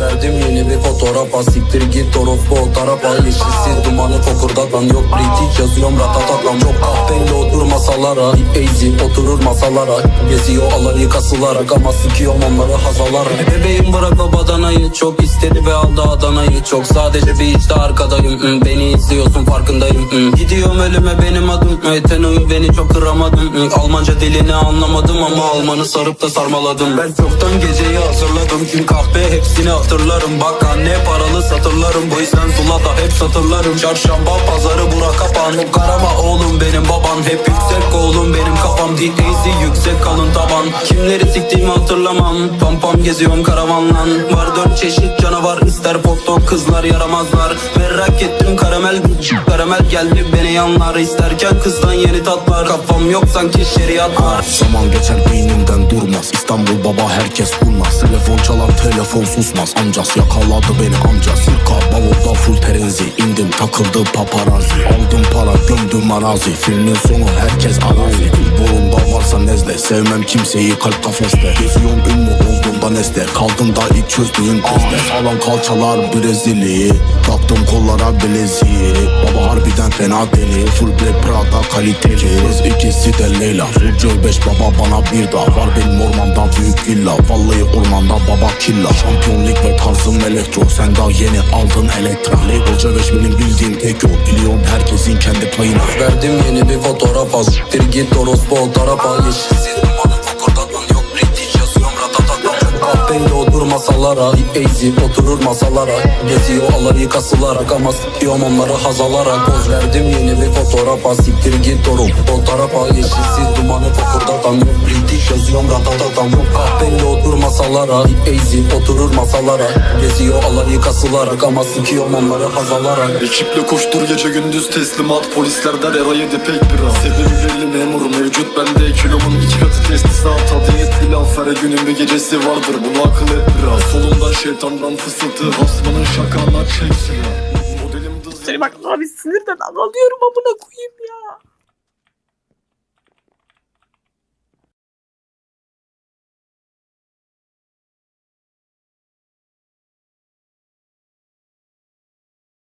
Verdim yeni bir fotoğrafa Siktir git orospu o tarafa. Yeşilsiz dumanı fokurdatan Yok British yazıyorum ratatatam Çok kahveyle otur masalara Easy oturur masalara. Geziyor alayı kasılarak Ama sikiyorum onları hazalara. Bebeğim bırak o badanayı Çok istedi ve aldı Adana'yı. Çok sadece bir işte arkadayım hmm, Beni izliyorsun farkındayım hmm. Gidiyorum ölüme benim adım Etenoyu beni çok kıramadım hmm. Almanca dilini anlamadım ama Almanı sarıp da sarmaladım. Ben çoktan geceyi hazırladım Çünkü kahve hepsini hatırlarım. Bak anne paralı satırlarım Bu yüzden Zula'da hep satırlarım. Çarşamba pazarı bura kapan Karama oğlum benim baban. Hep yüksek oğlum benim kafam. Easy yüksek kalın taban. Kimleri siktiğimi hatırlamam. Pam pam geziyorum karavanlan Var dört çeşit canavar. İster pop kızlar yaramazlar. Merak ettim karamel Karamel geldi beni yanlar. İsterken kızdan yeni tatlar. Kafam yok sanki şeriat var Zaman geçer beynimden. durmaz İstanbul baba herkes bulmaz Telefon çalar telefon susmaz. Amcas yakaladı beni amcas Sırka bavulda full terenzi indim takıldı paparazzi. Aldım para gömdüm arazi. Filmin sonu herkes arazi. Burunda varsa nezle Sevmem kimseyi kalp kafeste. Geziyorum ünlü olduğumda nesne Kaldım da ilk çözdüğüm teste Sağlam kalçalar Brezilya. Taktım kollara bileziği Baba harbiden fena deli. Full black Prada kaliteli. Kız ikisi de Leyla. Fulcu beş baba bana bir daha. Var benim ormanda büyük villa. Vallahi ormanda baba killa. Şampiyon lig ve elektro Sen daha yeni aldın elektra Label C5 benim bildiğim tek yol. Biliyorum herkesin kendi payına. Verdim yeni bir fotoğrafa Siktir git orospu o tarafa. Yeşilsiz dumanı fokurdatan Yok. British yazıyorum ratatatam Çok kahveyle otur masalara. Easy oturur masalara. Geziyor alayı kasılarak Ama sikiyorum onları hazalarak Poz verdim yeni bir fotoğrafa. Siktir git orospu o tarafa. Yeşilsiz dumanı fokurdatan Yok. British yazıyorum ratatatam Çok kahveyle masalara Easy oturur masalara Geziyor alayı kasılarak Ama sikiyorum onları hazalarak Ekiple koştur gece gündüz teslimat Polisler der Eray'ı de pek biraz. Sebebi belli memur mevcut bende Kilomun iki katı testisat. Adı et bir laf her günün bir gecesi vardır Bunu akıl et biraz. Solumdan şeytandan fısıltı Hasmanın şakana çeksin. Modelim dız Seni bak abi sinirden ağlıyorum amına koyayım ya.